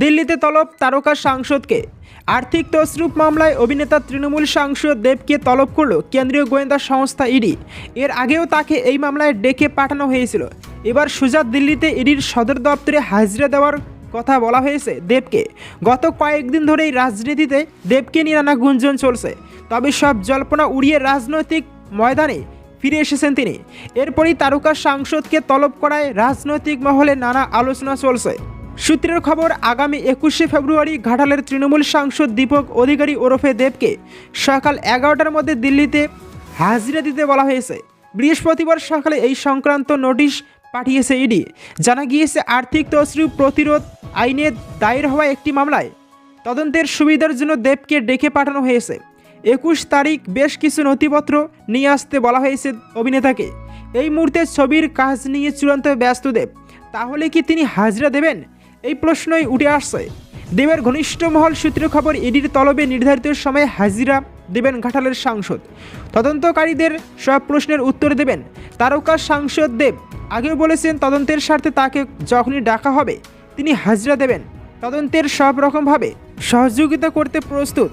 দিল্লিতে তলব তারকা সাংসদকে। আর্থিক তসরুপ মামলায় অভিনেতা তৃণমূল সাংসদ দেবকে তলব করল কেন্দ্রীয় গোয়েন্দা সংস্থা ইডি। এর আগেও তাকে এই মামলায় ডেকে পাঠানো হয়েছিল। এবার সুজাত দিল্লিতে ইডির সদর দপ্তরে হাজিরা দেওয়ার কথা বলা হয়েছে দেবকে। গত কয়েকদিন ধরেই রাজনীতিতে দেবকে নিয়ে নানা গুঞ্জন চলছে। তবে সব জল্পনা উড়িয়ে রাজনৈতিক ময়দানে ফিরে এসেছেন তিনি। এরপরই তারকা সাংসদকে তলব করায় রাজনৈতিক মহলে নানা আলোচনা চলছে। সূত্রের খবর, আগামী একুশে ফেব্রুয়ারি ঘাটালের তৃণমূল সাংসদ দীপক অধিকারী ওরফে দেবকে সকাল এগারোটার মধ্যে দিল্লিতে হাজিরা দিতে বলা হয়েছে। বৃহস্পতিবার সকালে এই সংক্রান্ত নোটিশ পাঠিয়েছে ইডি। জানা গিয়েছে, আর্থিক তসরুপ প্রতিরোধ আইনে দায়ের হওয়া একটি মামলায় তদন্তের সুবিধার জন্য দেবকে ডেকে পাঠানো হয়েছে। একুশ তারিখ বেশ কিছু নথিপত্র নিয়ে আসতে বলা হয়েছে অভিনেতাকে। এই মুহূর্তে ছবির কাজ নিয়ে চূড়ান্ত ব্যস্ত দেব। তাহলে কি তিনি হাজিরা দেবেন? এই প্রশ্নই উঠে আসছে। দেবের ঘনিষ্ঠ মহল সূত্রে খবর ইডির তলবে নির্ধারিত সময়ে হাজিরা দেবেন ঘাটালের সাংসদ। তদন্তকারীদের সব প্রশ্নের উত্তর দেবেন তারকা সাংসদ দেব। আগেও বলেছেন তদন্তের স্বার্থে তাকে যখনই ডাকা হবে, তিনি হাজিরা দেবেন। তদন্তের সব রকমভাবে সহযোগিতা করতে প্রস্তুত।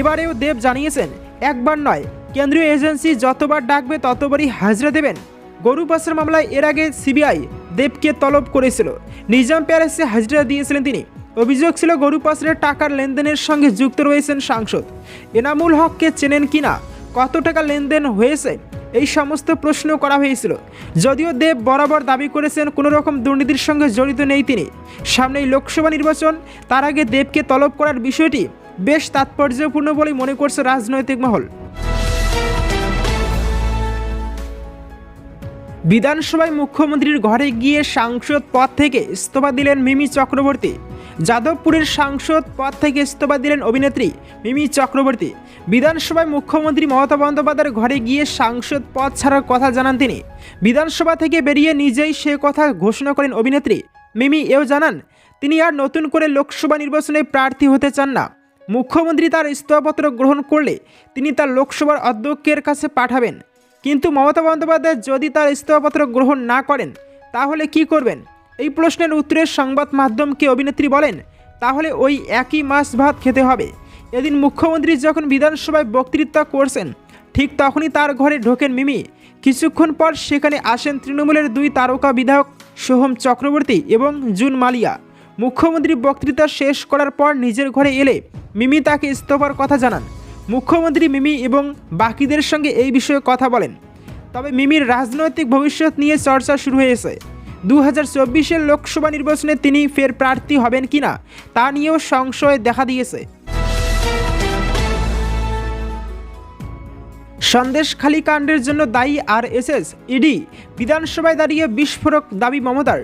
এবারেও দেব জানিয়েছেন, একবার নয়, কেন্দ্রীয় এজেন্সি যতবার ডাকবে ততবারই হাজিরা দেবেন। গরু পাচার মামলায় এর আগে সিবিআই দেবকে তলব করেছিল। নিজাম প্যারেসে হাজিরা দিয়েছিলেন তিনি। অভিযোগ ছিল গরু পাচারের টাকার লেনদেনের সঙ্গে যুক্ত রয়েছেন সাংসদ। এনামুল হককে চেনেন কিনা, কত টাকা লেনদেন হয়েছে, এই সমস্ত প্রশ্ন করা হয়েছিল। যদিও দেব বরাবর দাবি করেছেন কোনো রকম দুর্নীতির সঙ্গে জড়িত নেই তিনি। সামনেই লোকসভা নির্বাচন, তার আগে দেবকে তলব করার বিষয়টি বেশ তাৎপর্যপূর্ণ বলেই মনে করছে রাজনৈতিক মহল। বিধানসভায় মুখ্যমন্ত্রীর ঘরে গিয়ে সাংসদ পদ থেকে ইস্তফা দিলেন মিমি চক্রবর্তী। যাদবপুরের সাংসদ পদ থেকে ইস্তফা দিলেন অভিনেত্রী মিমি চক্রবর্তী। বিধানসভায় মুখ্যমন্ত্রী মমতা বন্দ্যোপাধ্যায়ের ঘরে গিয়ে সাংসদ পদ ছাড়ার কথা জানান তিনি। বিধানসভা থেকে বেরিয়ে নিজেই সে কথা ঘোষণা করেন অভিনেত্রী মিমি। এও জানান, তিনি আর নতুন করে লোকসভা নির্বাচনে প্রার্থী হতে চান না। মুখ্যমন্ত্রী তার ইস্তফাপত্র গ্রহণ করলে তিনি তার লোকসভার অধ্যক্ষের কাছে পাঠাবেন। কিন্তু মমতা বন্দ্যোপাধ্যায় যদি তার ইস্তফাপত্র গ্রহণ না করেন, তাহলে কি করবেন? এই প্রশ্নের উত্তরে সংবাদ মাধ্যমকে অভিনেত্রী বলেন, তাহলে ওই একই মাছ ভাত খেতে হবে। এদিন মুখ্যমন্ত্রী যখন বিধানসভায় বক্তৃতা করছেন, ঠিক তখনই তার ঘরে ঢোকেন মিমি। কিছুক্ষণ পর সেখানে আসেন তৃণমূলের দুই তারকা বিধায়ক সোহম চক্রবর্তী এবং জুন মালিয়া। মুখ্যমন্ত্রী বক্তৃতা শেষ করার পর নিজের ঘরে এলে মিমি তাকে ইস্তফার কথা জানান। মুখ্যমন্ত্রী মিমি এবং বাকিদের সঙ্গে এই বিষয়ে কথা বলেন। তবে মিমির রাজনৈতিক ভবিষ্যৎ নিয়ে চর্চা শুরু হয়েছে। দু হাজার চব্বিশের লোকসভা নির্বাচনে তিনি ফের প্রার্থী হবেন কিনা, তা নিয়েও সংশয় দেখা দিয়েছে। সন্দেশখালী কাণ্ডের জন্য দায়ী আর এস ইডি, বিধানসভায় দাঁড়িয়ে বিস্ফোরক দাবি মমতার।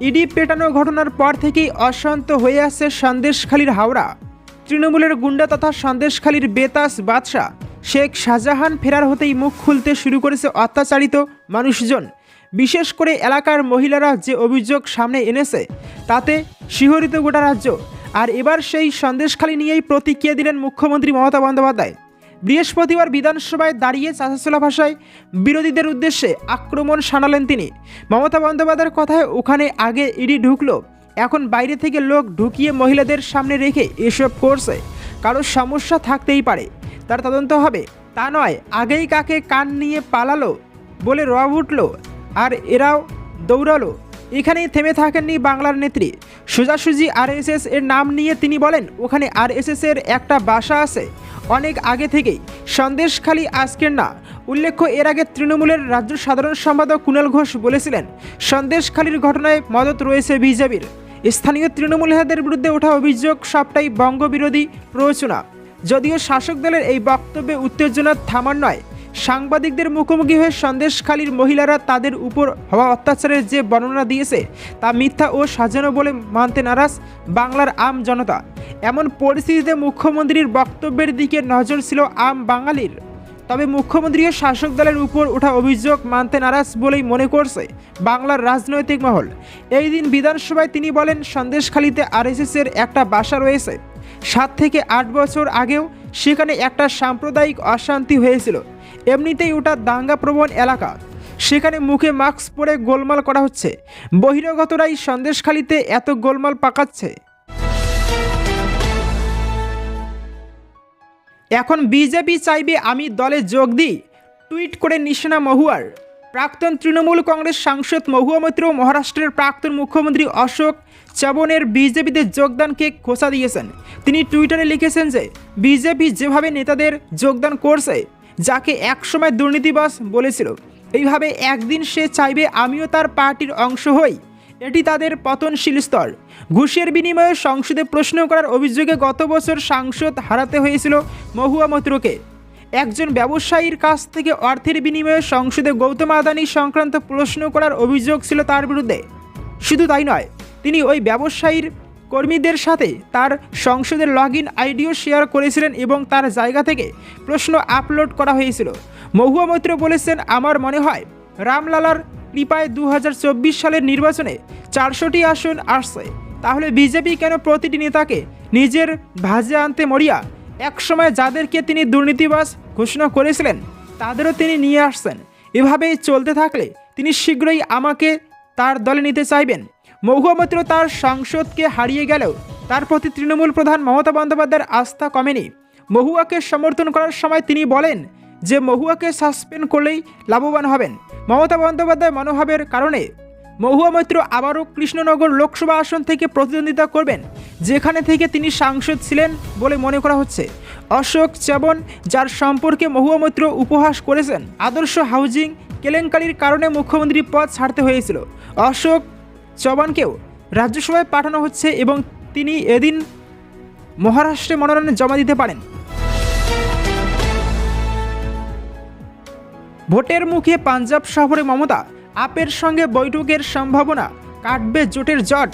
ইডি পেটানো ঘটনার পর থেকেই অশান্ত হয়ে আছে সন্দেশখালীর হাওড়া। তৃণমূলের গুন্ডা তথা সন্দেশখালীর বেতাস বাদশাহ শেখ শাহজাহান ফেরার হতেই মুখ খুলতে শুরু করেছে অত্যাচারিত মানুষজন। বিশেষ করে এলাকার মহিলারা যে অভিযোগ সামনে এনেছে, তাতে শিহরিত গোটা রাজ্য। আর এবার সেই সন্দেশখালী নিয়েই প্রতিক্রিয়া দিলেন মুখ্যমন্ত্রী মমতা বন্দ্যোপাধ্যায়। বৃহস্পতিবার বিধানসভায় দাঁড়িয়ে চাচাচোলা ভাষায় বিরোধীদের উদ্দেশ্যে আক্রমণ শানালেন তিনি। মমতা বন্দ্যোপাধ্যায়ের কথায় ওখানে আগে ইডি ঢুকলো। এখন বাইরে থেকে লোক ঢুকিয়ে মহিলাদের সামনে রেখে এসব করছে। কারোর সমস্যা থাকতেই পারে। তার তদন্ত হবে। তা নয়, আগেই কাকে কান নিয়ে পালালো বলে রব উঠল আর এরাও দৌড়ালো। এখানেই থেমে থাকেননি বাংলার নেত্রী। সোজাসুজি আরএসএস এর নাম নিয়ে তিনি বলেন, ওখানে আরএসএস এর একটা বাসা আছে। অনেক আগে থেকেই। সন্দেশখালী আজকের না। উল্লেখ্য, এর আগে তৃণমূলের রাজ্য সাধারণ সম্পাদক কুণাল ঘোষ বলেছিলেন, সন্দেশখালীর ঘটনায় মদত রয়েছে বিজেপির। স্থানীয় তৃণমূল নেতাদের বিরুদ্ধে ওঠা অভিযোগ সবটাই বঙ্গবিরোধী প্ররোচনা। যদিও শাসক দলের এই বক্তব্যে উত্তেজনা থামার নয়, সাংবাদিকদের মুখোমুখি হয়ে সন্দেশখালীর মহিলারা তাদের উপর হওয়া অত্যাচারের যে বর্ণনা দিয়েছে, তা মিথ্যা ও সাজানো বলে মানতে নারাজ বাংলার আম জনতা। এমন পরিস্থিতিতে মুখ্যমন্ত্রীর বক্তব্যের দিকে নজর ছিল আম বাঙালির। তবে মুখ্যমন্ত্রী ও শাসক দলের উপর ওঠা অভিযোগ মানতে নারাজ বলেই মনে করছে বাংলার রাজনৈতিক মহল। এই দিন বিধানসভায় তিনি বলেন, সন্দেশখালীতে আরএসএসের একটা বাসা রয়েছে। সাত থেকে আট বছর আগেও সেখানে একটা সাম্প্রদায়িক অশান্তি হয়েছিল। এমনিতেই ওটা দাঙ্গাপ্রবণ এলাকা। সেখানে মুখে মাস্ক পরে গোলমাল করা হচ্ছে। বহিরাগতরাই সন্দেশখালীতে এত গোলমাল পাকাচ্ছে। এখন বিজেপি চাইবে আমি দলে যোগ দিই, টুইট করে নিশানা মহুয়ার। প্রাক্তন তৃণমূল কংগ্রেস সাংসদ মহুয়া মৈত্র মহারাষ্ট্রের প্রাক্তন মুখ্যমন্ত্রী অশোক চবনের বিজেপিতে যোগদানকে খোঁচা দিয়েছেন। তিনি টুইটারে লিখেছেন যে বিজেপি যেভাবে নেতাদের যোগদান করছে, যাকে একসময় দুর্নীতিবাস বলেছিল, এইভাবে একদিন সে চাইবে আমিও তার পার্টির অংশ হই। এটি তাদের পতনশীল স্তর। ঘুষের বিনিময়ে সংসদে প্রশ্ন করার অভিযোগে গত বছর সাংসদ হারাতে হয়েছিল মহুয়া মৈত্রকে। একজন ব্যবসায়ীর কাছ থেকে অর্থের বিনিময়ে সংসদে গৌতম আদানি সংক্রান্ত প্রশ্ন করার অভিযোগ ছিল তার বিরুদ্ধে। শুধু তাই নয়, তিনি ওই ব্যবসায়ীর কর্মীদের সাথে তার সংসদের লগ ইন আইডিও শেয়ার করেছিলেন এবং তার জায়গা থেকে প্রশ্ন আপলোড করা হয়েছিল। মহুয়া মৈত্র বলেছেন, আমার মনে হয় রামলালার কৃপায় দু হাজার চব্বিশ সালের নির্বাচনে চারশোটি আসন আসছে। তাহলে বিজেপি কেন প্রতিটি নেতাকে নিজের ভাজে আনতে মরিয়া একসময় যাদেরকে তিনি দুর্নীতিবাস ঘোষণা করেছিলেন, তাদেরও তিনি নিয়ে আসছেন। এভাবেই চলতে থাকলে তিনি শীঘ্রই আমাকে তার দলে নিতে চাইবেন। মহুয়া মৈত্র তার সংসদকে হারিয়ে গেলেও তার প্রতি তৃণমূল প্রধান মমতা বন্দ্যোপাধ্যায়ের আস্থা কমেনি। মহুয়াকে সমর্থন করার সময় তিনি বলেন যে মহুয়াকে সাসপেন্ড করলেই লাভবান হবেন। মমতা বন্দ্যোপাধ্যায় মনোভাবের কারণে মহুয়া মৈত্র আবারও কৃষ্ণনগর লোকসভা আসন থেকে প্রতিদ্বন্দ্বিতা করবেন, যেখানে থেকে তিনি সাংসদ ছিলেন বলে মনে করা হচ্ছে। অশোক চেবন যার সম্পর্কে মহুয়া মৈত্র উপহাস করেছেন, আদর্শ হাউজিং কেলেঙ্কারির কারণে মুখ্যমন্ত্রী পদ ছাড়তে হয়েছিল। অশোক চবানকেও রাজ্যসভায় পাঠানো হচ্ছে এবং তিনি এদিন মহারাষ্ট্রে মনোনয়ন জমা দিতে পারেন। ভোটের মুখে পাঞ্জাব সফরে মমতা, আপের সঙ্গে বৈঠকের সম্ভাবনা কাটবে জোটের জট।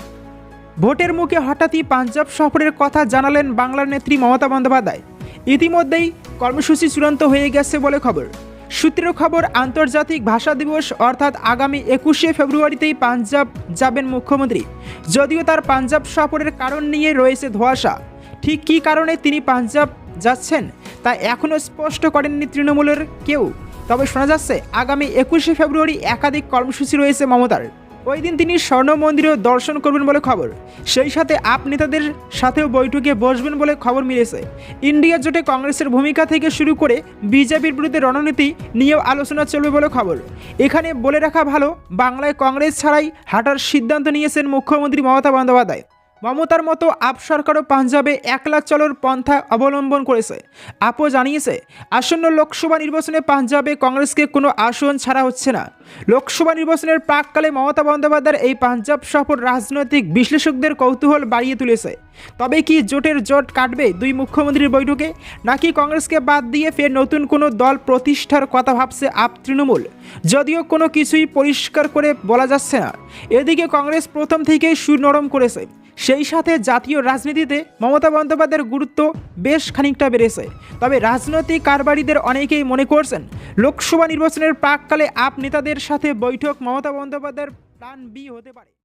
ভোটের মুখে হঠাৎই পাঞ্জাব সফরের কথা জানালেন বাংলার নেত্রী মমতা বন্দ্যোপাধ্যায়। ইতিমধ্যেই কর্মসূচি চূড়ান্ত হয়ে গেছে বলে খবর। সূত্রের খবর, আন্তর্জাতিক ভাষা দিবস অর্থাৎ আগামী একুশে ফেব্রুয়ারিতেই পাঞ্জাব যাবেন মুখ্যমন্ত্রী। যদিও তার পাঞ্জাব সফরের কারণ নিয়ে রয়েছে ধোঁয়াশা। ঠিক কী কারণে তিনি পাঞ্জাব যাচ্ছেন, তা এখনও স্পষ্ট করেননি তৃণমূলের কেউ। তবে শোনা যাচ্ছে, আগামী একুশে ফেব্রুয়ারি একাধিক কর্মসূচি রয়েছে মমতার। ওই দিন তিনি স্বর্ণ মন্দিরেও দর্শন করবেন বলে খবর। সেই সাথে আপ নেতাদের সাথেও বৈঠকে বসবেন বলে খবর মিলেছে। ইন্ডিয়া জোটে কংগ্রেসের ভূমিকা থেকে শুরু করে বিজেপির বিরুদ্ধে রণনীতি নিয়েও আলোচনা চলবে বলে খবর। এখানে বলে রাখা ভালো, বাংলায় কংগ্রেস ছাড়াই হাঁটার সিদ্ধান্ত নিয়েছেন মুখ্যমন্ত্রী মমতা বন্দ্যোপাধ্যায়। মমতার মতো আপ সরকারও পাঞ্জাবে একলা চলোর পন্থা অবলম্বন করেছে। আপও জানিয়েছে, আসন্ন লোকসভা নির্বাচনে পাঞ্জাবে কংগ্রেসকে কোনো আসন ছাড়া হচ্ছে না। লোকসভা নির্বাচনের প্রাককালে মমতা বন্দ্যোপাধ্যায়ের এই পাঞ্জাব সফর রাজনৈতিক বিশ্লেষকদের কৌতূহল বাড়িয়ে তুলেছে। তবে কি জোটের জোট কাটবে দুই মুখ্যমন্ত্রীর বৈঠকে, নাকি কংগ্রেসকে বাদ দিয়ে ফের নতুন কোনো দল প্রতিষ্ঠার কথা ভাবছে আপ তৃণমূল? যদিও কোনো কিছুই পরিষ্কার করে বলা যাচ্ছে না। এদিকে কংগ্রেস প্রথম থেকেই সুর নরম করেছে। সেই সাথে জাতীয় রাজনীতিতে মমতা বন্দ্যোপাধ্যায়ের গুরুত্ব বেশ খানিকটা বেড়েছে। তবে রাজনৈতিক কারবারিদের অনেকেই মনে করছেন, লোকসভা নির্বাচনের প্রাককালে আপ নেতাদের সাথে বৈঠক মমতা বন্দ্যোপাধ্যায়ের প্ল্যান বি হতে পারে।